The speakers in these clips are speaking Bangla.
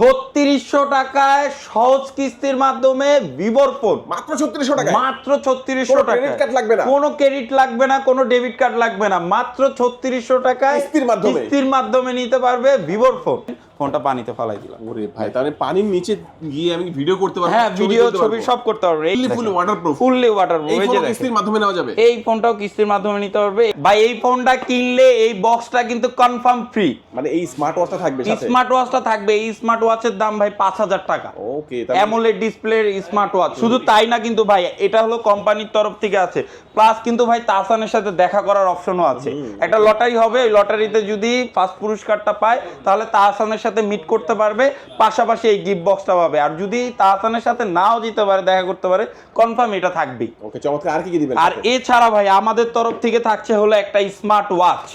ছত্রিশশো টাকায় সহজ কিস্তির মাধ্যমে ভিভোর ফোন। মাত্র ছত্রিশশো টাকা মাত্র ছত্রিশশো টাকা card লাগবে না? কোনো ক্রেডিট লাগবে না কোনো ডেবিট কার্ড লাগবে না। মাত্র ছত্রিশশো টাকায় কিস্তির মাধ্যমে? কিস্তির মাধ্যমে নিতে পারবে ভিভোর ফোন। ফোনটা পানিতে ফালাই দিলাম। ওরে ভাই তাহলে পানির নিচে গিয়ে আমি ভিডিও করতে পারব? হ্যাঁ ভিডিও ছবি সব করতে পারবে। ফুল ওয়াটারপ্রুফ ফুললি ওয়াটার এই ফোন কিস্তির মাধ্যমে নেওয়া যাবে? এই ফোনটাও কিস্তির মাধ্যমে নিতে পারবে। ভাই এই ফোনটা কিনলে এই বক্সটা কিন্তু কনফার্ম ফ্রি মানে এই স্মার্ট ওয়াচটা থাকবে সাথে? স্মার্ট ওয়াচটা থাকবে এই স্মার্ট ওয়াচের দাম ভাই পাঁচ হাজার টাকা। ওকে অ্যামোলেড ডিসপ্লের স্মার্ট ওয়াচ শুধু তাই না কিন্তু ভাই এটা হলো কোম্পানির তরফ থেকে আছে। প্লাস কিন্তু ভাই তাসানের সাথে দেখা করার অপশনও আছে। একটা লটারি হবে ওই লটারিতে যদি ফার্স্ট পুরস্কারটা পায় তাহলে তাসানের সাথে মিট করতে পারবে পাশাপাশি এই গিফট বক্সটা পাবে। আর যদি তাহসানের সাথে নাও যেতে পারে দেখা করতে পারে কনফার্ম এটা থাকবেই। ওকে চমৎকার। আর কি কি দিবেন? আর এছাড়া ভাই আমাদের তরফ থেকে থাকছে হলো একটা স্মার্ট ওয়াচ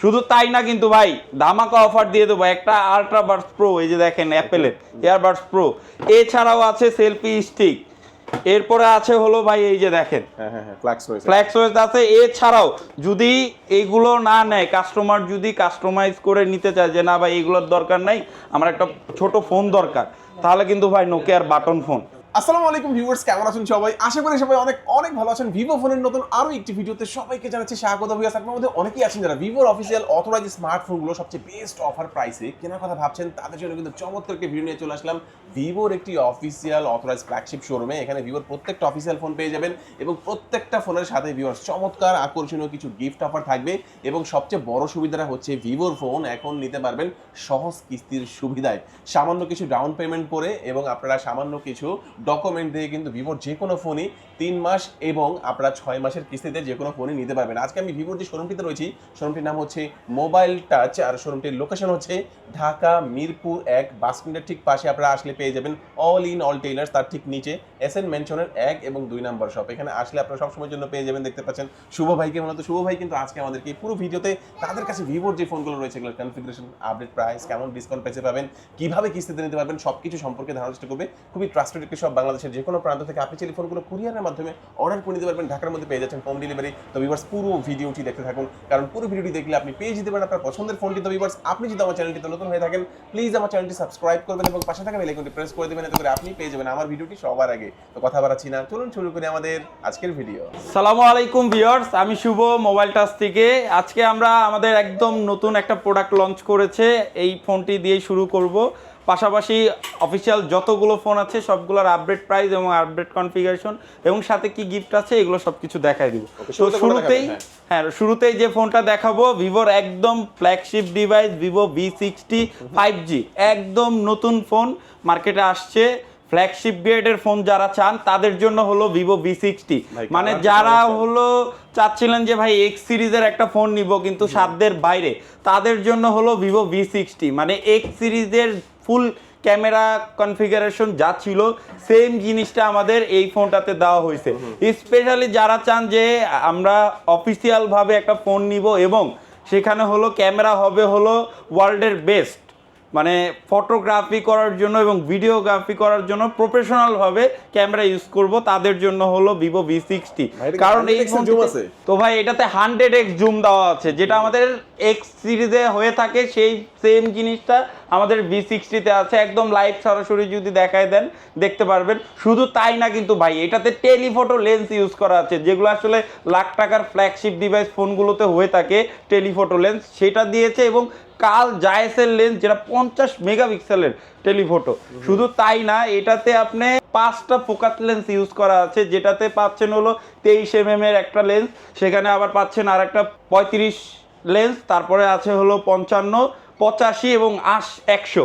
শুধু তাই না কিন্তু ভাই ধামাকা অফার দিয়ে দেবো। একটা আল্ট্রা বার্স প্রো এই যে দেখেন অ্যাপেলের এয়ারবাডস প্রো এছাড়াও আছে সেলফি স্টিক এরপরে আছে হলো ভাই এই যে দেখেন। হ্যাঁ হ্যাঁ হ্যাঁ ফ্ল্যাক্স ওয়েস আছে। এছাড়াও যদি এগুলো না নেয় কাস্টমার যদি কাস্টমাইজ করে নিতে চায় যে না ভাই এগুলোর দরকার নাই আমার একটা ছোট ফোন দরকার তাহলে কিন্তু ভাই নোকিয়ার বাটন ফোন আসসালামু আলাইকুম ভিউয়ার্স, কেমন আছেন সবাই? আশা করি সবাই অনেক অনেক ভালো আছেন। ভিভো ফোনের নতুন আরও একটি ভিডিওতে সবাইকে জানাচ্ছি স্বাগত ভিউয়ার্স। আপনার মধ্যে অনেকেই আছেন যারা ভিভোর অফিসিয়াল অথরাইজ স্মার্টফোনগুলো সবচেয়ে বেস্ট অফার প্রাইসে কেনার কথা ভাবছেন, তাদের জন্য কিন্তু চমৎকার একটি ভিডিও নিয়ে চলে আসলাম। ভিভোর একটি অফিসিয়াল অথরাইজ ফ্ল্যাগশিপ শোরুমে এখানে ভিভোর প্রত্যেকটা অফিসিয়াল ফোন পেয়ে যাবেন এবং প্রত্যেকটা ফোনের সাথে ভিউয়ার্স চমৎকার আকর্ষণীয় কিছু গিফট অফার থাকবে এবং সবচেয়ে বড় সুবিধাটা হচ্ছে ভিভোর ফোন এখন নিতে পারবেন সহজ কিস্তির সুবিধায়। সামান্য কিছু ডাউন পেমেন্ট করে এবং আপনারা সামান্য কিছু ডকুমেন্ট দিয়ে কিন্তু ভিভোর যে কোনো ফোনই তিন মাস এবং আপনারা ছয় মাসের কিস্তিতে যে কোনো ফোনই নিতে পারবেন। আজকে আমি ভিভোর যে শোরুমটিতে রয়েছি শোরুমটির নাম হচ্ছে মোবাইল টাচ আর শোরুমটির লোকেশন হচ্ছে ঢাকা, মিরপুর এক বাস স্ট্যান্ডের ঠিক পাশে। আপনারা আসলে পেয়ে যাবেন অল ইন অল টেইলার্স তার ঠিক নিচে এস এন মেনশনের এক এবং দুই নাম্বার শপ এখানে আসলে আপনারা সবসময়ের জন্য পেয়ে যাবেন, দেখতে পাচ্ছেন শুভ ভাইকে মূলত শুভ ভাই কিন্তু আজকে আমাদেরকে পুরো ভিডিওতে তাদের কাছে ভিভোর যে ফোনগুলো রয়েছে, এগুলোর কনফিগারেশন আপডেট প্রাইস কেমন ডিসকাউন্ট পেতে পাবেন কীভাবে কিস্তিতে নিতে পারবেন সব কিছু সম্পর্কে ধারণা চেষ্টা করবে। খুবই ট্রাস্টেড একটি সব বাংলাদেশের যে কোনো প্রান্ত থেকে আপনি চাইলে ফোনগুলো কুরিয়ারের মাধ্যমে অর্ডার করে নিতে পারবেন। ঢাকার মধ্যে পেয়ে যাচ্ছেন হোম ডেলিভারি। তো ভিভার্স পুরো ভিডিওটি দেখতে থাকুন। কারণ পুরো ভিডিওটি দেখলে আপনি পেয়ে যেতে পারেন আপনার পছন্দের ফোনটি। তো ভিভার্স আপনি যদি আমার চ্যানেলটিতে নতুন হয়ে থাকেন প্লিজ আমার চ্যানেলটি সাবস্ক্রাইব করবেন এবং পাশে থাকা বেল আইকনটি প্রেস করে দেবেন। এতে করে আপনি পেয়ে যাবেন আমার ভিডিওটি সবার আগে। তো কথা বাড়াচ্ছি না। চলুন শুরু করি আমাদের আজকের ভিডিও সালামু আলাইকুম ভিউয়ার্স, আমি শুভ মোবাইল টাচ থেকে। আজকে আমরা আমাদের একদম নতুন একটা প্রোডাক্ট লঞ্চ করেছে। এই ফোনটি দিয়ে শুরু করব। পাশাপাশি অফিসিয়াল যতগুলো ফোন আছে সবগুলোর আপডেট প্রাইস এবং আপডেট কনফিগারেশন এবং সাথে কি গিফট আছে এগুলো সবকিছু দেখাই দিব। তো শুরুতেই হ্যাঁ। শুরুতেই যে ফোনটা দেখাবো ভিভোর একদম flagship device Vivo V sixty five G একদম নতুন ফোন মার্কেটে আসছে। ফ্ল্যাগশিপ গ্রেডের ফোন যারা চান তাদের জন্য হলো ভিভো ভি সিক্সটি মানে যারা হলো চাচ্ছিলেন যে ভাই এক্স সিরিজের একটা ফোন নিব কিন্তু সাধ্যের বাইরে। তাদের জন্য হলো ভিভো ভি সিক্সটি মানে এক্স সিরিজের ফুল ক্যামেরা কনফিগারেশন যা ছিল সেম জিনিসটা আমাদের এই ফোনটাতে দেওয়া হয়েছে। স্পেশালি যারা চান যে আমরা অফিসিয়ালভাবে একটা ফোন নিব এবং সেখানে হলো, ক্যামেরা হবে হলো ওয়ার্ল্ডের বেস্ট মানে ফটোগ্রাফি করার জন্য এবং ভিডিওগ্রাফি করার জন্য প্রফেশনাল ভাবে ক্যামেরা ইউজ করব তাদের জন্য হলো ভিভো ভি সিক্সটি কারণ এই 100x এর আছে? তো ভাই এটাতে হান্ড্রেড এক্স জুম দেওয়া আছে যেটা আমাদের এক্স সিরিজে হয়ে থাকে সেই সেম জিনিসটা আমাদের ভি সিক্সটিতে আছে। একদম লাইভ সরাসরি যদি দেখায় দেন দেখতে পারবেন। শুধু তাই না কিন্তু ভাই এটাতে টেলিফটো লেন্স ইউজ করা আছে যেগুলো আসলে লাখ টাকার ফ্ল্যাগশিপ ডিভাইস ফোনগুলোতে হয়ে থাকে টেলিফটো লেন্স সেটা দিয়েছে এবং কাল জায়েসের লেন্স যেটা পঞ্চাশ মেগাপিক্সেলের টেলিফটো শুধু তাই না এটাতে আপনি পাঁচটা ফোকাস লেন্স ইউজ করা আছে যেটাতে পাচ্ছেন হলো তেইশ এম এর একটা লেন্স সেখানে আবার পাচ্ছেন আর একটা পঁয়ত্রিশ লেন্স তারপরে আছে হলো পঞ্চান্ন পঁচাশি এবং আশ একশো।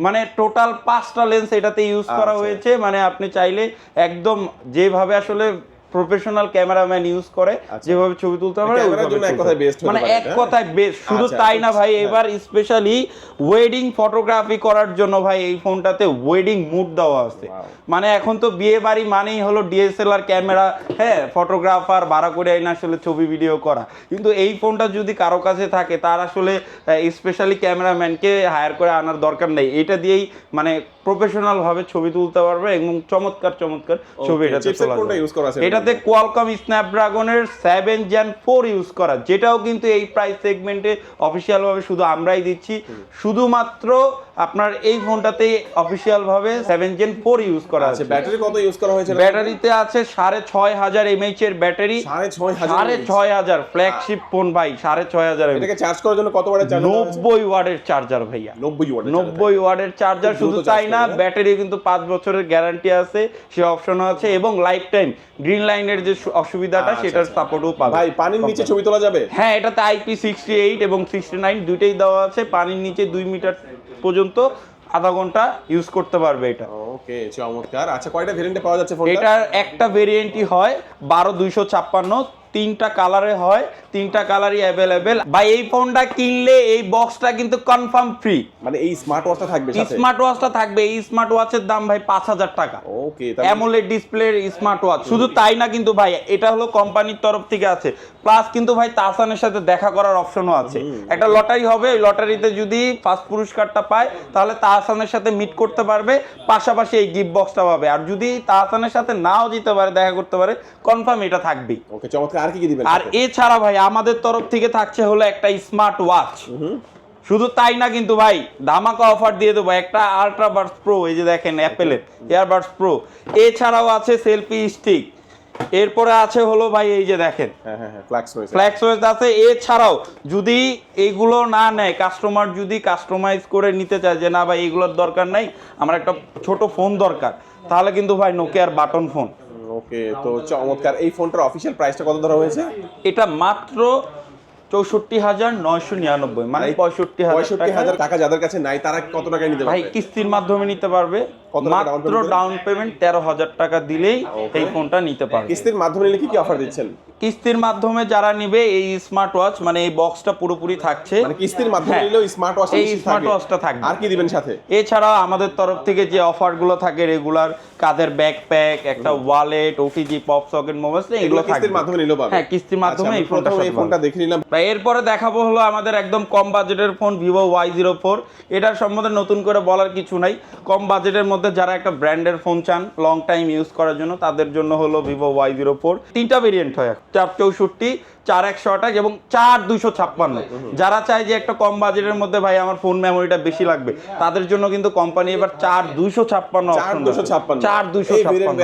মানে টোটাল পাঁচটা লেন্স এটাতে ইউজ করা আচ্ছা। হয়েছে মানে আপনি চাইলে একদম যেভাবে আসলে প্রফেশনাল ক্যামেরাম্যান ইউজ করে আচ্ছা। যেভাবে ছবি তুলতে পারে মানে এক? কথায় বেস্ট শুধু আচ্ছা, তাই না ভাই হ্যাঁ। এবার স্পেশালি ওয়েডিং ফটোগ্রাফি করার জন্য ভাই এই ফোনটাতে ওয়েডিং মুড দেওয়া আছে। মানে এখন তো বিয়ে বাড়ি মানেই হলো ডিএসএলআর ক্যামেরা হ্যাঁ ফটোগ্রাফার ভাড়া করে আইনা আসলে ছবি ভিডিও করা। কিন্তু এই ফোনটা যদি কারও কাছে থাকে তার আসলে স্পেশালি ক্যামেরাম্যানকে হায়ার করে আনার দরকার নেই। এটা দিয়েই মানে প্রফেশনাল ভাবে ছবি তুলতে পারবে এবং চমৎকার চমৎকার ছবি তোলা কোনটা এটাতে কোয়ালকম স্ন্যাপড্রাগনের সেভেন জ্যান ফোর ইউজ করা যেটাও কিন্তু এই প্রাইস সেগমেন্টে অফিসিয়ালভাবে শুধু আমরাই দিচ্ছি। শুধুমাত্র আপনার এই ফোনটাতে অফিসিয়াল ভাবে সেভেন জেন ফোর ইউজ করা আচ্ছা আছে। ব্যাটারি কত ইউজ করা হয়েছে? ব্যাটারিতে আছে সাড়ে ছয় হাজার এমএইচ এর ব্যাটারি। সাড়ে ছয় হাজার ফ্ল্যাগশিপ ফোন ভাই সাড়ে ছয় হাজার এটাকে চার্জ করার জন্য কত ওয়াটের চার্জার নব্বই ওয়ার্ডের চার্জার ভাইয়া। নব্বই ওয়াট নব্বই ওয়ার্ডের চার্জার শুধু তাই না? ব্যাটারি কিন্তু পাঁচ বছরের গ্যারান্টি আছে সে অপশনও আছে এবং লাইফ টাইম গ্রিন লাইনের যে অসুবিধাটা আচ্ছা, সেটার আচ্ছা। সাপোর্টও পাবে। ভাই পানির নিচে ছবি তোলা যাবে? হ্যাঁ এটাতে আইপি সিক্সটি এইট এবং সিক্সটি নাইন দুইটাই দেওয়া আছে পানির নিচে দুই মিটার পর্যন্ত আধা ঘণ্টা ইউজ করতে পারবে এটা। ওকে চমৎকার। আচ্ছা কয়টা ভেরিয়েন্টে পাওয়া যাচ্ছে ফোনটা এটার একটা ভেরিয়েন্টই হয় বারো দুইশো ছাপ্পান্ন তিনটা কালারে হয় তিনটা কালারই অ্যাভেলেবেল বা এই ফোনটা কিনলে এই বক্সটা কিন্তু কনফার্ম ফ্রি মানে এই স্মার্ট ওয়াচটা থাকবে স্মার্ট ওয়াচটা থাকবে এই স্মার্ট ওয়াচের দাম ভাই পাঁচ হাজার টাকা। ওকে অ্যামোলেড ডিসপ্লের স্মার্ট ওয়াচ শুধু তাই না কিন্তু ভাই এটা হলো কোম্পানির তরফ থেকে আছে। প্লাস কিন্তু ভাই তাসানের সাথে দেখা করার অপশনও আছে। একটা লটারি হবে ওই লটারিতে যদি ফার্স্ট পুরস্কারটা পায় তাহলে তাহসানের সাথে মিট করতে পারবে। পাশাপাশি এই গিফট বক্সটা পাবে। আর যদি তাহসানের সাথে নাও যেতে পারে দেখা করতে পারে কনফার্ম এটা থাকবেই। ওকে চমৎকার। আর কি কি দিবেন আর এছাড়া ভাই আমাদের তরফ থেকে থাকছে হলো একটা স্মার্ট ওয়াচ শুধু তাই না কিন্তু ভাই ধামাকা অফার দিয়ে দেবো। একটা আল্ট্রা বার্ডস প্রো এই যে দেখেন অ্যাপেলের এয়ারবার্ডস প্রো এছাড়াও আছে সেলফি স্টিক এরপরে আছে হলো ভাই এই যে দেখেন। হ্যাঁ হ্যাঁ হ্যাঁ ফ্ল্যাক্স ফ্ল্যাক্স ওয়েস আছে। এছাড়াও যদি এইগুলো না নেয় কাস্টমার যদি কাস্টমাইজ করে নিতে চায় যে না ভাই এগুলোর দরকার নাই আমার একটা ছোট ফোন দরকার তাহলে কিন্তু ভাই নোকিয়ার বাটন ফোন ওকে তো চমৎকার। এই ফোনটার অফিসিয়াল প্রাইসটা কত ধরা হয়েছে? এটা মাত্র চৌষট্টি হাজার নয়শো নিরানব্বই মানে পঁয়ষট্টি হাজার টাকা। যাদের কাছে নাই তারা কত টাকায় নিতে ভাই পারবে? কিস্তির মাধ্যমে নিতে পারবে। কত মাত্র ডাউন পেমেন্ট তেরো হাজার টাকা দিলেই এই ফোনটা নিতে পারবে। কিস্তির মাধ্যমে নিলে কি কি অফার দিচ্ছেন? কিস্তির মাধ্যমে যারা নিবে এই স্মার্ট ওয়াচ মানে এই বক্সটা পুরোপুরি থাকছে। মানে কিস্তির মাধ্যমে হ্যাঁ। নিলেও স্মার্ট ওয়াচ এই স্মার্ট ওয়াচটা থাকবে। আর কি দিবেন সাথে? এছাড়াও আমাদের তরফ থেকে যে অফারগুলো থাকে রেগুলার কাদের ব্যাকপ্যাক একটা wallet OTG pop socket mobile এগুলো থাকবে কিস্তির মাধ্যমে নিলেও পাবে। হ্যাঁ কিস্তির মাধ্যমে আচ্ছা, এই ফোনটা এই ফোনটা দেখে নিলাম। এরপরে দেখাবো হলো আমাদের একদম কম বাজেটের phone Vivo Y zero four এটার সম্বন্ধে নতুন করে বলার কিছু নাই। কম বাজেটের মধ্যে যারা একটা ব্র্যান্ডের ফোন চান লং টাইম ইউজ করার জন্য তাদের জন্য হলো ভিভো ওয়াই জিরো ফোর তিনটা ভেরিয়েন্ট হয় চার চৌষট্টি চার একশো আঠাশ এবং চার দুইশো ছাপ্পান্ন। যারা চায় যে একটা কম বাজেটের মধ্যে ভাই আমার ফোন মেমোরিটা বেশি লাগবে। তাদের জন্য কিন্তু কোম্পানি এবার চার দুইশো ছাপ্পান্ন চার দুশো ছাপ্পান্ন।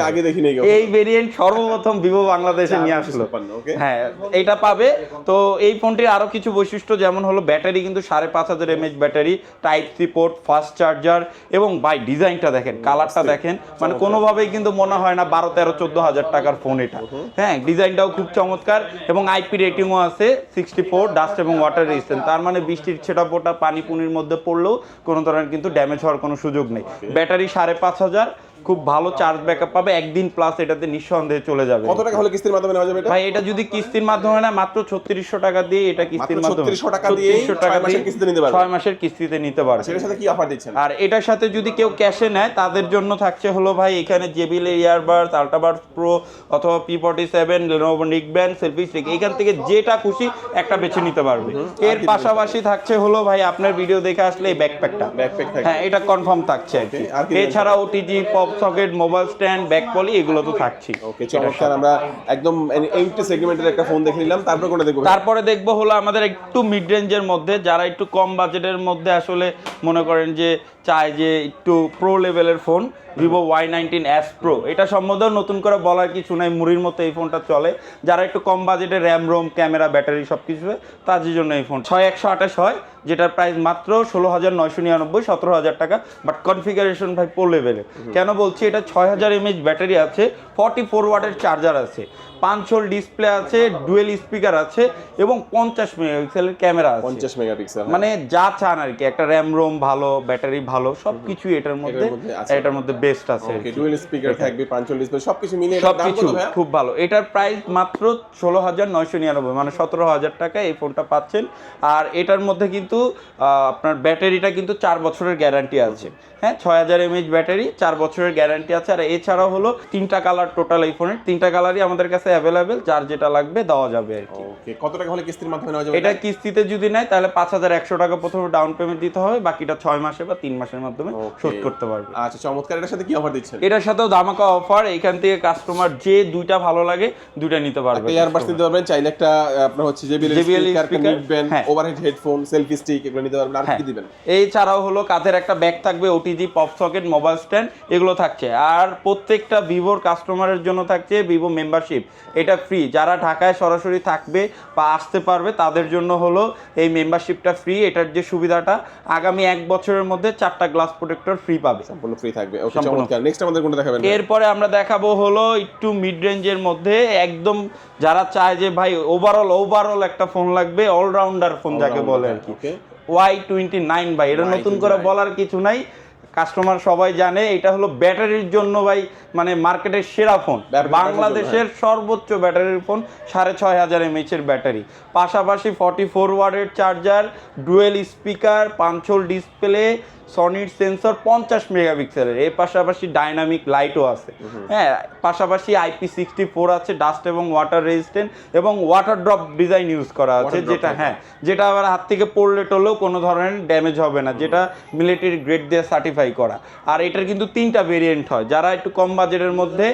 এই ভেরিয়েন্ট সর্বপ্রথম ভিভো বাংলাদেশে নিয়ে আসলো। হ্যাঁ এটা পাবে। তো এই ফোনটির আরও কিছু বৈশিষ্ট্য যেমন হলো ব্যাটারি কিন্তু সাড়ে পাঁচ হাজার mAh battery type C port fast charger এবং বাই ডিজাইনটা দেখেন কালারটা দেখেন। মানে কোনোভাবেই কিন্তু মনে হয় না বারো তেরো চোদ্দ হাজার টাকার ফোন এটা। হ্যাঁ ডিজাইনটাও খুব চমৎকার এবং আইপি রেটিংও আছে সিক্সটি ফোর ডাস্ট এবং ওয়াটার রেজিস্ট্যান্ট তার মানে বৃষ্টির ছেটা পোটা পানি পুনির মধ্যে পড়লেও কোনো ধরনের কিন্তু ড্যামেজ হওয়ার কোনো সুযোগ নেই। ব্যাটারি সাড়ে পাঁচ হাজার খুব ভালো চার্জ ব্যাকআপ পাবে একদিন প্লাস এটাতে নিঃসন্দেহে চলে যাবে। কত টাকা হলে কিস্তির মাধ্যমে নেওয়া যাবে এটা? ভাই এটা যদি কিস্তির মাধ্যমে না মাত্র ছত্রিশশো টাকা দিয়ে এটা কিস্তির মাধ্যমে 3600 টাকা 3600 ছয় মাসের কিস্তিতে নিতে পারবে। ছয় মাসের কিস্তিতে নিতে পারবে। সেটার সাথে কি অফার দিচ্ছেন? আর এটার সাথে যদি কেউ ক্যাশে নেয় তাদের জন্য থাকছে হলো ভাই এখানে জেবিল ইয়ারবাডস আল্ট্রাবাডস প্রো অথবা P forty seven Lenovo neckband selfie stick এইখান থেকে যেটা খুশি একটা বেছে নিতে পারবে। এর পাশাপাশি থাকছে হলো ভাই আপনার ভিডিও দেখে আসলে এই ব্যাকপ্যাকটা থাকবে। হ্যাঁ এটা কনফার্ম থাকছে আর কি? এছাড়া OTG pop socket mobile stand back poly এগুলো তো থাকছি ওকে চমৎকার আমরা একদম এইমটি সেগমেন্টের একটা ফোন দেখে নিলাম তারপরে কোনটা দেখব? তারপরে দেখব হলো আমাদের একটু মিড রেঞ্জের মধ্যে যারা একটু কম বাজেটের মধ্যে আসলে মনে করেন যে চায় যে একটু প্রো লেভেলের phone Vivo Y nineteen S pro এটা সম্বন্ধেও নতুন করে বলার কিছু নাই মুড়ির মতো এই ফোনটা চলে। যারা একটু কম বাজেটে র্যাম রোম ক্যামেরা ব্যাটারি সব কিছু তাদের জন্য এই ফোন ছয় একশো আঠাশ হয় যেটার প্রাইস মাত্র ষোলো হাজার নয়শো নিরানব্বই সতেরো হাজার টাকা। বাট কনফিগারেশন ভাই প্রো লেভেলের কেন বলছি এটা ছয় হাজার এমএইচ ব্যাটারি আছে ফর্টি ফোর ওয়াটের চার্জার আছে। পাঁচ ডিসপ্লে আছে ডুয়েল স্পিকার আছে এবং পঞ্চাশ মেগাপিক্সেলের ক্যামেরা আছে। পঞ্চাশ মেগাপিক্সেল মানে যা চান আর কি একটা র্যাম রোম ভালো ব্যাটারি ভালো সবকিছু এটার মধ্যে এটার মধ্যে বেস্ট আছে। ডুয়েল স্পিকার থাকবে ডিসপ্লে সবকিছু মিলে সবকিছু খুব ভালো। এটার প্রাইস মাত্র ষোলো হাজার নয়শো নিরানব্বই মানে সতেরো হাজার টাকা এই ফোনটা পাচ্ছেন। আর এটার মধ্যে কিন্তু আপনার ব্যাটারিটা কিন্তু চার বছরের গ্যারান্টি আছে। হ্যাঁ ছয় হাজার এমএইচ ব্যাটারি চার বছরের গ্যারান্টি আছে। আর এছাড়াও হলো তিনটা কালার টোটাল এই ফোনের তিনটা কালারই আমাদের কাছে অ্যাভেলেবেল যার যেটা লাগবে দেওয়া যাবে আর কি। ওকে কত টাকা হলে কিস্তির মাধ্যমে নেওয়া যাবে? এটা কিস্তিতে যদি নেয় তাহলে পাঁচ হাজার একশো টাকা প্রথমে ডাউন পেমেন্ট দিতে হবে বাকিটা ছয় মাসে বা তিন মাসের মাধ্যমে শোধ করতে পারবে। আচ্ছা চমৎকার। এটার সাথে কি অফার দিচ্ছেন? এটার সাথেও ধামাকা অফার এখান থেকে কাস্টমার যে দুইটা ভালো লাগে দুইটা নিতে পারবে একটা ইয়ারবাডস নিতে পারবেন চাইলে একটা আপনার হচ্ছে জেবিএল স্পিকার নিবেন হ্যাঁ। ওভারহেড হেডফোন সেলফি স্টিক এগুলো নিতে পারবেন। আর হ্যাঁ। কি দিবেন? এই ছাড়াও হলো কাঁধের একটা ব্যাগ থাকবে OTG pop socket mobile stand এগুলো থাকছে। আর প্রত্যেকটা ভিভোর কাস্টমারের জন্য থাকছে ভিভো মেম্বারশিপ এটা ফ্রি যারা ঢাকায় সরাসরি থাকবে বা আসতে পারবে তাদের জন্য হলো এই মেম্বারশিপটা ফ্রি এটার যে সুবিধাটা আগামী এক বছরের মধ্যে চারটা গ্লাস প্রোটেক্টর ফ্রি পাবে। সম্পূর্ণ ফ্রি থাকবে। ওকে চমৎকার। নেক্সট আমাদের কোনটা দেখাবেন এরপরে আমরা দেখাবো হলো একটু মিড রেঞ্জের মধ্যে। একদম যারা চায় যে ভাই ওভারঅল ওভারঅল একটা ফোন লাগবে অলরাউন্ডার ফোন যাকে বলে আর কি। ওয়াই টোয়েন্টি নাইন ভাই এটা নতুন করে বলার কিছু নাই। কাস্টমার সবাই জানে এটা হলো ব্যাটারির জন্য ভাই মানে মার্কেটের সেরা ফোন বাংলাদেশের সর্বোচ্চ ব্যাটারির ফোন সাড়ে ছয় হাজার এমএইচ এর ব্যাটারি পাশাপাশি ফর্টি ফোর ওয়ার্ডের charger dual speaker punch hole display সনির sensor পঞ্চাশ মেগাপিক্সেলের এর পাশাপাশি ডাইনামিক লাইটও আছে। হ্যাঁ পাশাপাশি আইপি সিক্সটি ফোর আছে ডাস্ট এবং ওয়াটার রেজিস্ট্যান্ট এবং ওয়াটার ড্রপ ডিজাইন ইউজ করা আছে যেটা হ্যাঁ যেটা আবার হাত থেকে পড়লে টলেও কোনো ধরনের ড্যামেজ হবে না যেটা মিলিটারি গ্রেড দিয়ে সার্টিফাই করা। আর এটার কিন্তু তিনটা ভেরিয়েন্ট হয় যারা একটু কম বাজেটের মধ্যে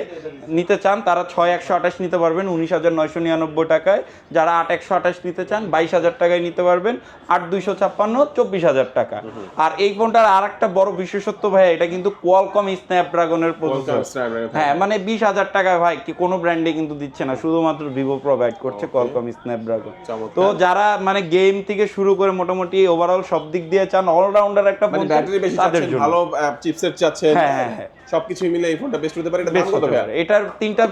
নিতে চান তারা ছয় একশো আঠাশ নিতে পারবেন উনিশ হাজার নয়শো নিরানব্বই টাকায়। যারা আট একশো আঠাশ নিতে চান বাইশ হাজার টাকায় নিতে পারবেন আট দুইশো ছাপ্পান্ন চব্বিশ হাজার টাকা। আর এই ফোনটার আর একটা বড় বিশেষত্ব ভাই এটা কিন্তু কোয়ালকম স্ন্যাপড্রাগনের প্রসেসর হ্যাঁ। মানে বিশ হাজার টাকা ভাই কি কোনো ব্র্যান্ডে কিন্তু দিচ্ছে না শুধুমাত্র ভিভো প্রোভাইড করছে কোয়ালকম স্ন্যাপড্রাগন তো যারা মানে গেম থেকে শুরু করে মোটামুটি ওভারঅল সব দিক দিয়ে চান অলরাউন্ডার একটা মানে ফোন তাদের জন্য। ভালো চিপসেট চাচ্ছেন। হ্যাঁ, হ্যাঁ, হ্যাঁ। সবকিছু মিলে এই ফোনটা বেস্ট হতে পারে এটা কত পারে। এটার তিনটা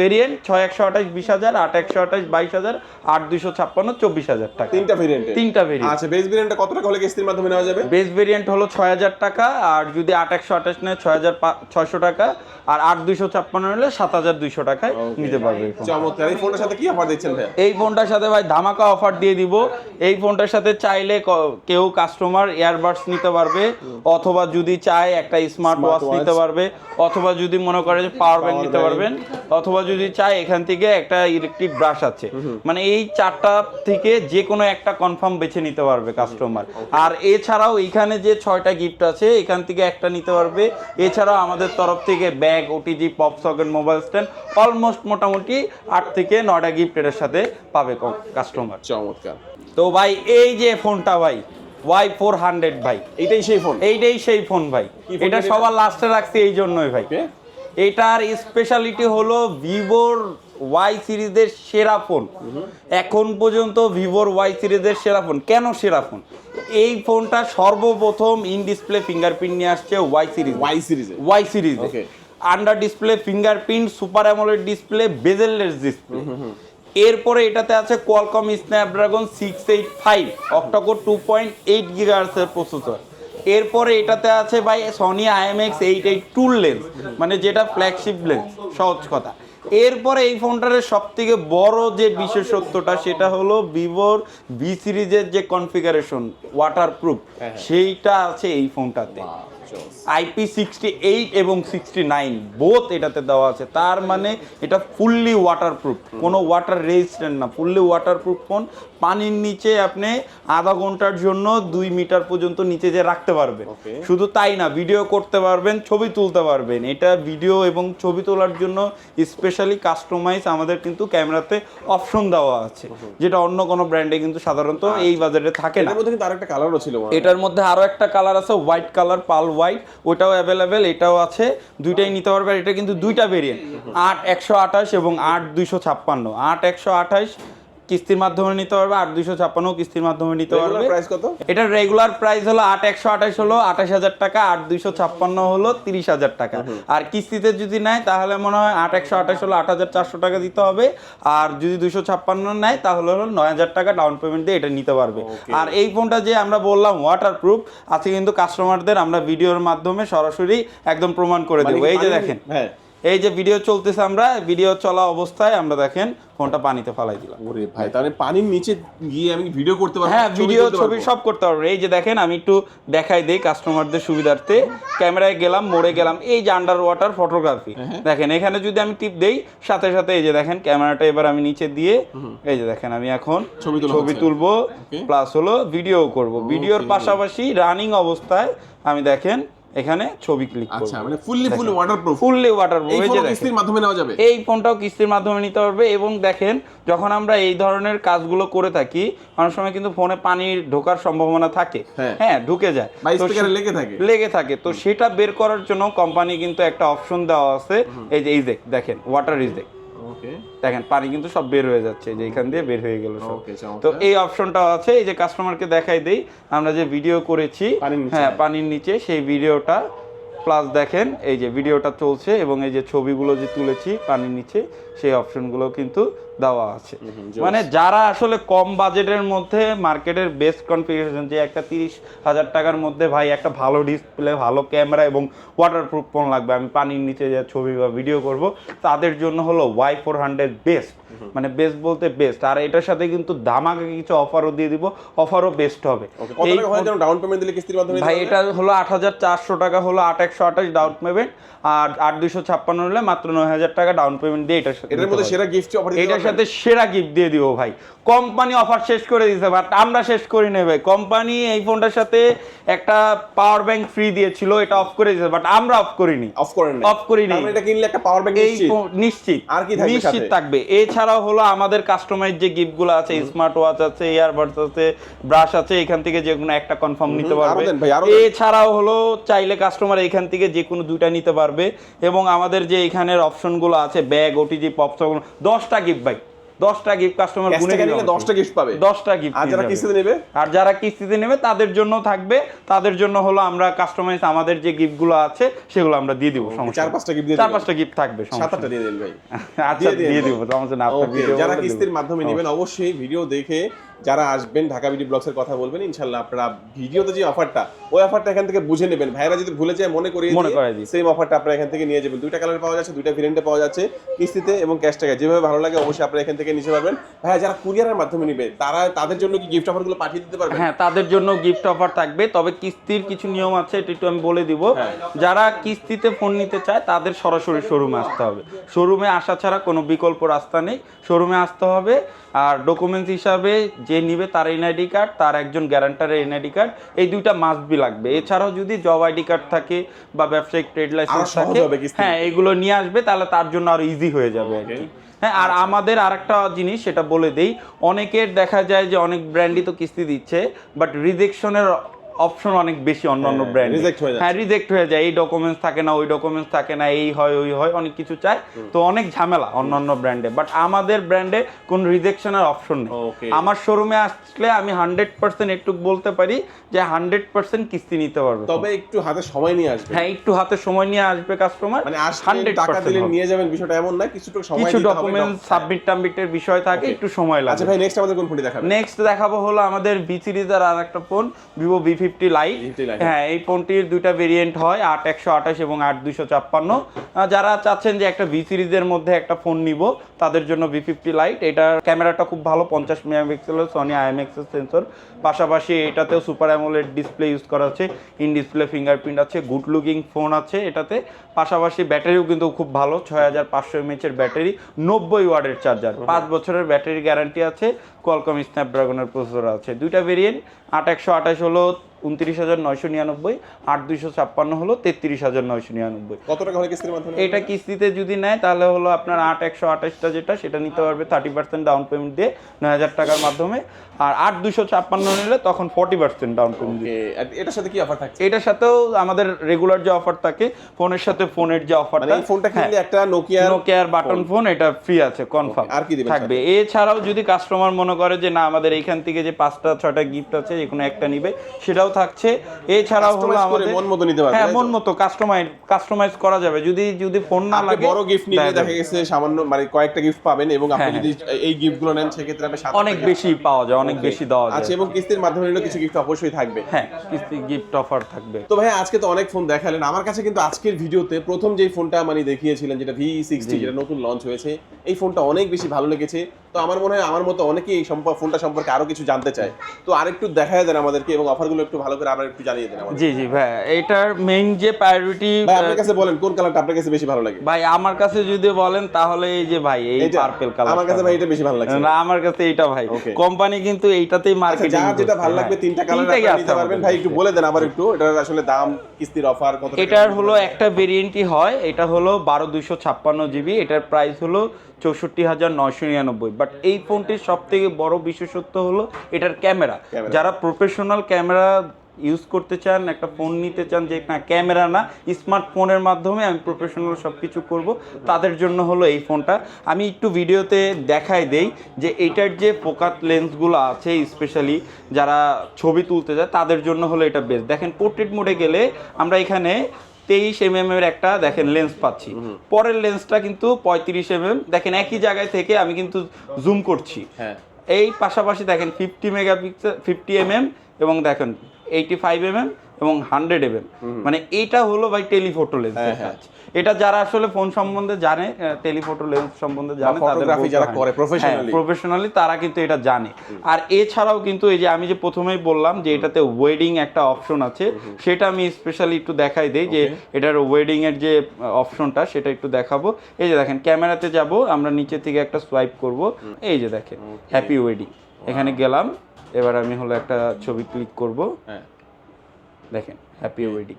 ভেরিয়েন্ট ছয় একশো আঠাশ বিশ হাজার আট একশো আঠাশ বাইশ হাজার আট দুইশো ছাপ্পান্ন চব্বিশ হাজার টাকা। তিনটা ভেরিয়েন্টে তিনটা ভেরিয়েন্ট আচ্ছা বেস ভেরিয়েন্টটা কত টাকা হলে কিস্তির মাধ্যমে নেওয়া যাবে? বেস ভেরিয়েন্ট হলো ছয় হাজার টাকা আর যদি আট একশো আঠাশ নেয় ছয় হাজার ছয়শো টাকা আর আট দুইশো ছাপ্পান্ন হলে সাত হাজার দুইশো টাকায় নিতে পারবে এই ফোন চমৎকার। এই ফোনটার সাথে কি অফার দিচ্ছেন ভাইয়া? এই ফোনটার সাথে ভাই ধামাকা অফার দিয়ে দিব। এই ফোনটার সাথে চাইলে কেউ কাস্টমার ইয়ারবাডস নিতে পারবে অথবা যদি চায় একটা স্মার্ট ওয়াচ নিতে পারবে। অথবা যদি মনে করে যে পাওয়ার ব্যাংক নিতে পারবেন অথবা যদি চায় এখান থেকে একটা ইলেকট্রিক ব্রাশ আছে। মানে এই চারটা থেকে যে কোনো একটা কনফার্ম বেছে নিতে পারবে কাস্টমার আর এছাড়াও এইখানে যে ছয়টা গিফট আছে এখান থেকে একটা নিতে পারবে। এছাড়াও আমাদের তরফ থেকে bag OTG pop socket mobile stand almost মোটামুটি আট থেকে নয়টা গিফট এর সাথে পাবে কাস্টমার চমৎকার। তো ভাই এই যে ফোনটা ভাই ওয়াই ফোর হান্ড্রেড ভাই। এইটাই সেই ফোন এইটাই সেই ফোন ভাই। এটা? সবার লাস্টে রাখছি এই জন্যই ভাই। এটার স্পেশালিটি হলো ভিভোর ওয়াই সিরিজের সেরা ফোন এখন পর্যন্ত ভিভোর ওয়াই সিরিজের সেরা ফোন কেন সেরা ফোন এই ফোনটা সর্বপ্রথম ইন ডিসপ্লে ফিঙ্গারপ্রিন্ট নিয়ে আসছে Y series Y series Y series under display fingerprint super AMOLED display bezelless display এরপরে এটাতে আছে Qualcomm Snapdragon six eight five octacore two point eight গিগার্সের processor এরপরে এটাতে আছে ভাই সনি আইএমএক্স এইট এইট টুল লেন্স মানে যেটা ফ্ল্যাগশিপ লেন্স সহজ কথা। এরপরে এই ফোনটার সব থেকে বড় যে বিশেষত্বটা সেটা হলো ভিভোর ভি সিরিজের যে কনফিগারেশন ওয়াটারপ্রুফ হ্যাঁ। সেইটা আছে এই ফোনটাতে। আইপি সিক্সটি এইট এবং সিক্সটি নাইন বোথ এটাতে দেওয়া আছে। তার মানে এটা ফুললি ওয়াটারপ্রুফ কোনো ওয়াটার রেজিস্ট্যান্ট না ফুললি ওয়াটারপ্রুফ ফোন পানির নিচে আপনি আধা ঘণ্টার জন্য দুই মিটার পর্যন্ত নিচে যে রাখতে পারবেন। শুধু তাই না ভিডিও করতে পারবেন ছবি তুলতে পারবেন। এটা ভিডিও এবং ছবি তোলার জন্য স্পেশালি কাস্টমাইজ আমাদের কিন্তু ক্যামেরাতে অপশন দেওয়া আছে যেটা অন্য কোনো ব্র্যান্ডে কিন্তু সাধারণত এই বাজারে থাকে না। কিন্তু আরেকটা কালারও ছিল এটার মধ্যে আরও একটা কালার আছে হোয়াইট কালার পাল হোয়াইট ওটাও অ্যাভেলেবেল এটাও আছে। দুইটাই নিতে পারবে এটা কিন্তু দুইটা ভেরিয়েন্ট আট একশো আঠাশ এবং আট দুইশো ছাপ্পান্ন। আট একশো আঠাশ কিস্তির মাধ্যমে নিতে পারবে আট দুইশো ছাপ্পান্ন কিস্তির মাধ্যমে নিতে পারবে। price কত? এটার রেগুলার প্রাইস হলো আট একশো আঠাশ হলো আঠাশ হাজার টাকা আট দুইশো ছাপ্পান্ন হলো তিরিশ হাজার টাকা। আর কিস্তিতে যদি নেয় তাহলে মনে হয় আট একশো আঠাশ হলো আট হাজার চারশো টাকা দিতে হবে আর যদি দুইশো ছাপ্পান্ন নেয় তাহলে হলো নয় হাজার টাকা ডাউন পেমেন্ট দিয়ে এটা নিতে পারবে। আর এই ফোনটা যে আমরা বললাম ওয়াটার প্রুফ আছে কিন্তু কাস্টমারদের আমরা ভিডিওর মাধ্যমে সরাসরি একদম প্রমাণ করে মানে দেবো। এই যে দেখেন। হ্যাঁ। এই যে ভিডিও চলতেছে আমরা ভিডিও চলা অবস্থায় আমরা দেখেন ফোনটা পানিতে ফালাই দিলাম। ওরে ভাই তাহলে পানির নিচে গিয়ে আমি ভিডিও করতে পারব হ্যাঁ ভিডিও ছবি সব করতে পারবে। এই যে দেখেন আমি একটু দেখাই দেই কাস্টমারদের সুবিধার্থে। ক্যামেরায় গেলাম মোড়ে গেলাম এই যে আন্ডার ওয়াটার ফটোগ্রাফি দেখেন এখানে যদি আমি টিপ দেই সাথে সাথে এই যে দেখেন ক্যামেরাটা এবার আমি নিচে দিয়ে এই যে দেখেন আমি এখন ছবি তোলা ছবি তুলবো প্লাস হলো ভিডিও করব। ভিডিওর পাশাপাশি রানিং অবস্থায় আমি দেখেন এখানে ছবি ক্লিক আচ্ছা মানে fully full waterproof fully water এই ফোন কিস্তির মাধ্যমে নেওয়া যাবে? এই ফোনটাও কিস্তির মাধ্যমে নিতে পারবে এবং দেখেন যখন আমরা এই ধরনের কাজগুলো করে থাকি অনেক সময় কিন্তু ফোনে পানি ঢোকার সম্ভাবনা থাকে। হ্যাঁ। হ্যাঁ ঢুকে যায়। লেগে থাকে। লেগে থাকে। তো সেটা বের করার জন্য কোম্পানি কিন্তু একটা অপশন দেওয়া আছে। এই যে ইজেক দেখেন ওয়াটার ইজেক ওকে দেখেন পানি কিন্তু সব বের হয়ে যাচ্ছে যে এখান দিয়ে বের হয়ে গেল সব। তো এই অপশনটা আছে এই যে কাস্টমারকে দেখাই দেই আমরা যে ভিডিও করেছি হ্যাঁ পানির নিচে সেই ভিডিওটা প্লাস দেখেন এই যে ভিডিওটা চলছে এবং এই যে ছবিগুলো যে তুলেছি পানির নিচে সেই অপশনগুলো কিন্তু দেওয়া আছে। মানে যারা আসলে কম বাজেটের মধ্যে মার্কেটের বেস্ট কনফিগারেশন যে একটা তিরিশ হাজার টাকার মধ্যে ভাই একটা ভালো ডিসপ্লে ভালো ক্যামেরা এবং ওয়াটারপ্রুফ ফোন লাগবে আমি পানির নিচে যে ছবি বা ভিডিও করব তাদের জন্য হলো ওয়াই ফোর হান্ড্রেড বেস্ট মানে বেস্ট বলতে বেস্ট আর এটার সাথে কিন্তু ধামাকা কিছু অফারও দিয়ে দিব অফারও বেস্ট হবে। ডাউন পেমেন্ট দিলে কিস্তির মাধ্যমে ভাই এটা হলো আট হাজার চারশো টাকা হলো আট একশো আঠাশ ডাউন পেমেন্ট আর আট দুশো ছাপ্পান্ন হলে মাত্র নয় হাজার টাকা ডাউন পেমেন্ট দিয়ে এটার সাথে এটার মধ্যে সেরা গিফট অফার? সাথে সেরা গিফট দিয়ে দিব ভাই। কোম্পানি অফার শেষ করে দিয়েছে বাট আমরা শেষ করি নেই ভাই। কোম্পানি এই ফোনটার সাথে একটা পাওয়ার ব্যাংক ফ্রি দিয়েছিল এটা অফ করে দিয়েছে বাট আমরা অফ করিনি। অফ করেন অফ করিনি। মানে এটা কিনলে একটা পাওয়ার ব্যাংক এই নিশ্চিত। নিশ্চিত। আর কি থাকবে নিশ্চিত? থাকবে। এছাড়াও হলো আমাদের কাস্টমাইজ যে গিফটগুলো আছে স্মার্ট ওয়াচ আছে ইয়ারবাডস আছে ব্রাশ আছে এখান থেকে যে কোনো একটা কনফার্ম নিতে পারবে। এছাড়াও হলো চাইলে কাস্টমার এখান থেকে যে কোনো দুইটা নিতে পারবে। এবং আমাদের যে এখানের অপশনগুলো আছে ব্যাগ ওটিজি পপস দশটা গিফট ভাই। দশটা গিফট কাস্টমার গুনে নিলে 10টা গিফট পাবে। দশটা গিফট আর যারা কিস্তিতে নেবে? আর যারা কিস্তিতে নেবে তাদের জন্য থাকবে। তাদের জন্য হলো আমরা কাস্টমাইজ আমাদের যে গিফটগুলো আছে সেগুলো আমরা দিয়ে দিব সমস্যা চার পাঁচটা গিফট চার পাঁচটা গিফট থাকবে সাত আটটা দিয়ে দেন ভাই। আচ্ছা দিয়ে দিব সমস্যা না যারা কিস্তির মাধ্যমে নেবেন অবশ্যই। ভিডিও দেখে যারা আসবেন ঢাকা বিডি ব্লগসের কথা বলবেন ইনশাল্লাহ আপনারা ভিডিওতে যে অফারটা ওই অফারটা এখান থেকে বুঝে নেবেন। ভাইরা যদি ভুলে যায় মনে করিয়ে মনে করায় দিই। সেম অফারটা আপনারা এখান থেকে নিয়ে যাবেন। দুইটা কালার পাওয়া যাচ্ছে দুইটা ভেরিয়েন্টে পাওয়া যাচ্ছে কিস্তিতে এবং ক্যাশ টাকায় যেভাবে ভালো লাগে অবশ্যই আপনারা এখান থেকে নিতে পারবেন। ভাইয়া যারা কুরিয়ারের মাধ্যমে নেবে তারা তাদের জন্য কি গিফট অফারগুলো পাঠিয়ে দিতে পারবেন? হ্যাঁ তাদের জন্য গিফট অফার থাকবে। তবে কিস্তির কিছু নিয়ম আছে এটা একটু আমি বলে দিব। হ্যাঁ। যারা কিস্তিতে ফোন নিতে চায় তাদের সরাসরি শোরুমে আসতে হবে। শোরুমে আসা ছাড়া কোনো বিকল্প রাস্তা নেই। শোরুমে আসতে হবে। আর ডকুমেন্টস হিসাবে যে নিবে তার এনআইডি কার্ড তার একজন গ্যারান্টারের এনআইডি কার্ড এই দুইটা মাস্ট বি লাগবে। এছাড়াও যদি জব আইডি কার্ড থাকে বা ব্যবসায়িক ট্রেড লাইসেন্স থাকে হ্যাঁ এগুলো নিয়ে আসবে তাহলে তার জন্য আরও ইজি হয়ে যাবে আর কি। হ্যাঁ আর আমাদের আরেকটা জিনিস সেটা বলে দেই। অনেকের দেখা যায় যে অনেক ব্র্যান্ডই তো কিস্তি দিচ্ছে বাট রিজেকশনের অপশন অনেক বেশি অন্য অন্য ব্র্যান্ড হয়ে যাচ্ছে। হ্যাঁ রিজেক্ট হয়ে যায়। এই ডকুমেন্টস থাকে না ওই ডকুমেন্টস থাকে না এই হয় ওই হয় অনেক কিছু চায়। তো অনেক ঝামেলা অন্য অন্য ব্র্যান্ডে বাট আমাদের ব্র্যান্ডে কোনো রিজেকশনের অপশন নেই। আমার শোরুমে আসলে আমি হান্ড্রেড পার্সেন্ট একটু বলতে পারি যে হান্ড্রেড পার্সেন্ট কিস্তি নিতে পারবে তবে একটু হাতে সময় নিয়ে আসবে। হ্যাঁ একটু হাতে সময় নিয়ে আসবে কাস্টমার মানে আসলে টাকা দিলে নিয়ে যাবেন বিষয়টা এমন না কিছুটা সময় কিছু ডকুমেন্ট সাবমিট টাবমিটের বিষয় থাকে একটু সময় লাগে। আচ্ছা ভাই নেক্সট আমাদের কোন ফোনটি দেখাবেন? নেক্সট দেখাবো হলো আমাদের বি সিরিজের আর একটা phone Vivo V fifty lite হ্যাঁ এই ফোনটির দুইটা ভেরিয়েন্ট হয় আট একশো আঠাশ এবং আট দুইশো ছাপ্পান্ন। যারা চাচ্ছেন যে একটা ভি সিরিজের মধ্যে একটা ফোন নিব তাদের জন্য ভি ফিফটি লাইট এটার ক্যামেরাটা খুব ভালো পঞ্চাশ মেগাপিক্সেলের সনি আইএমএক্সের সেন্সর পাশাপাশি এটাতেও সুপার অ্যামোলেড ডিসপ্লে ইউজ করা আছে ইন ডিসপ্লে ফিঙ্গারপ্রিন্ট আছে গুড লুকিং ফোন আছে এটাতে। পাশাপাশি ব্যাটারিও কিন্তু খুব ভালো ছয় হাজার পাঁচশো এমএচের ব্যাটারি নব্বই ওয়ার্ডের চার্জার পাঁচ বছরের ব্যাটারি গ্যারান্টি আছে কোয়ালকম স্ন্যাপড্রাগনের প্রসেসর আছে। দুইটা ভেরিয়েন্ট আট একশো আঠাশ হলো উনত্রিশ হাজার নয়শো নিরানব্বই আট দুইশো ছাপ্পান্ন হলো তেত্রিশ হাজার নয়শো নিরানব্বই। কত টাকা হলে কিস্তির মাধ্যমে? এটা কিস্তিতে যদি নেয় তাহলে হলো আপনার আট একশো আঠাশটা যেটা সেটা নিতে পারবে থার্টি পার্সেন্ট ডাউন পেমেন্ট দিয়ে নয় হাজার টাকার মাধ্যমে। আর আট দুশো ছাপ্পান্ন নিলে তখন ফর্টি পার্সেন্ট ডাউন পেমেন্ট এটার সাথে কি অফার থাকছে? এটার সাথেও আমাদের রেগুলার যে অফার থাকে ফোনের সাথে ফোনের যে অফার মানে এই ফোনটা কিনলে একটা নোকিয়া নোকিয়ার বাটন ফোন এটা ফ্রি আছে কনফার্ম আর কি থাকবে। এছাড়াও যদি কাস্টমার মনে করে যে না আমাদের এইখান থেকে যে পাঁচটা ছয়টা গিফট আছে যে কোনো একটা নিবে সেটাও থাকছে। এছাড়াও হলো আমাদের মন মতো নিতে পারবে, হ্যাঁ মন মতো কাস্টমাইজ কাস্টমাইজ করা যাবে। যদি যদি ফোন না লাগে বড় গিফট নিলে দেখা দেখা গেছে সামান্য মানে কয়েকটা গিফট পাবেন এবং আপনি হ্যাঁ, যদি এই গিফটগুলো নেন সেক্ষেত্রে আপনি অনেক বেশি পাওয়া যায় অনেক বেশি দেওয়া আছে আচ্ছা এবং কিস্তির মাধ্যমে নিলে কিছু গিফট অবশ্যই থাকবে। হ্যাঁ কিস্তি গিফট অফার থাকবে। তো ভাই আজকে তো অনেক ফোন দেখালেন। আমার কাছে কিন্তু আজকের ভিডিওতে প্রথম যেই ফোনটা মানে দেখিয়েছিলেন যেটা ভি সিক্সটি যেটা নতুন লঞ্চ হয়েছে এই ফোনটা অনেক বেশি ভালো লেগেছে। তো আমার মনে হয় আমার মতো অনেকেই এই সম্পর্ক ফোনটা সম্পর্কে আরও কিছু জানতে চায়। তো আরেকটু দেখায় দেন আমাদেরকে এবং অফারগুলো একটু ভালো করে আবার একটু জানিয়ে দেন জি জি ভাই এটার মেইন যে প্রায়োরিটি ভাই আপনার কাছে বলেন কোন কালারটা আপনার কাছে বেশি ভালো লাগে? ভাই আমার কাছে যদি বলেন তাহলে এই যে ভাই এই পার্পল কালার আমার কাছে ভাই এটা বেশি ভালো লাগছে। না আমার কাছে এইটা ভাই। কোম্পানি কিন্তু এইটাতেই আচ্ছা মার্কেটিং যার যেটা ভালো লাগবে তিনটা কালার আপনি নিতে পারবেন। ভাই একটু বলে দেন আবার একটু এটার আসলে দাম কিস্তির অফার কত? এটার হলো একটা ভেরিয়েন্টই হয় এটা হলো বারো দুইশো ছাপ্পান্ন জিবি এটার প্রাইস হলো চৌষট্টি হাজার নয়শো নিরানব্বই। বাট এই ফোনটির সব থেকে বড় বিশেষত্ব হলো এটার ক্যামেরা। যারা প্রফেশনাল ক্যামেরা ইউজ করতে চান একটা ফোন নিতে চান যে না ক্যামেরা না স্মার্টফোনের মাধ্যমে আমি প্রফেশনাল সব কিছু করব তাদের জন্য হলো এই ফোনটা। আমি একটু ভিডিওতে দেখাই দেই যে এইটার যে ফোকাস লেন্সগুলো আছে স্পেশালি যারা ছবি তুলতে যায় তাদের জন্য হলো এটা বেস্ট দেখেন পোর্ট্রেট মোডে গেলে আমরা এখানে তেইশ এম এম এর একটা দেখেন লেন্স পাচ্ছি। পরের লেন্সটা কিন্তু পঁয়ত্রিশ এম এম দেখেন একই জায়গায় থেকে আমি কিন্তু জুম করছি। হ্যাঁ। এই পাশাপাশি দেখেন fifty megapixel fifty M M এবং দেখেন এইটি ফাইভ এম এম এবং হান্ড্রেড এম এম মানে এইটা হলো ভাই টেলিফোটো লেন্স। এটা যারা আসলে ফোন সম্বন্ধে জানে টেলিফোটো লেন্স সম্বন্ধে জানে photography যারা করে professionally। প্রফেশনালি তারা কিন্তু এটা জানে। আর এছাড়াও কিন্তু এই যে আমি যে প্রথমেই বললাম যে এটাতে ওয়েডিং একটা অপশন আছে সেটা আমি স্পেশালি একটু দেখাই দেই যে এটার ওয়েডিং এর যে অপশনটা সেটা একটু দেখাবো। এই যে দেখেন ক্যামেরাতে যাব আমরা নিচে থেকে একটা সোয়াইপ করব। এই যে দেখেন হ্যাপি ওয়েডিং এখানে গেলাম এবার আমি হলো একটা ছবি ক্লিক করব। হ্যাঁ। দেখেন হ্যাপি ওয়েডিং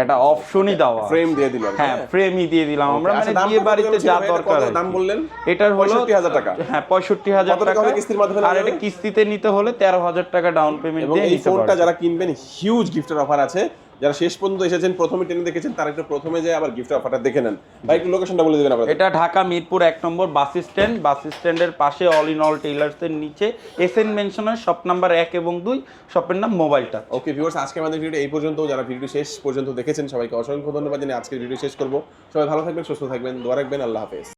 একটা অপশনই দেওয়া ফ্রেম দিয়ে দিলাম হ্যাঁ ফ্রেমই দিয়ে দিলাম আমরা। আচ্ছা, মানে বিয়ে বাড়িতে যা দরকার দাম বললেন? এটার হলো 65,000 টাকা। হ্যাঁ পঁয়ষট্টি হাজার কত টাকা টাকা। কিস্তির মাধ্যমে আর এটা কিস্তিতে নিতে হলে তেরো হাজার টাকা ডাউন পেমেন্ট দিয়ে এই ফোনটা যারা কিনবেন হিউজ গিফটের অফার আছে। যারা শেষ পর্যন্ত এসেছেন প্রথমে টেনে দেখেছেন তারা একটু প্রথমে যে আবার গিফট অফারটা দেখে নেন। ভাই একটু লোকেশনটা বলে দিবেন আপনাদের। এটা ঢাকা মিরপুর এক নম্বর বাস স্ট্যান্ড। বাস স্ট্যান্ডের পাশে অল ইন অল টেইলার্সের নিচে এস এন মেনশনের শপ নাম্বার এক এবং দুই শপের নাম মোবাইলটা ওকে ভিউয়ার্স আজকে আমাদের ভিডিও এই পর্যন্ত। যারা ভিডিও শেষ পর্যন্ত দেখেছেন সবাইকে অসংখ্য ধন্যবাদ। জানিয়ে আজকের ভিডিও শেষ করব। সবাই ভালো থাকবেন সুস্থ থাকবেন দোয়া রাখবেন আল্লাহ হাফেজ।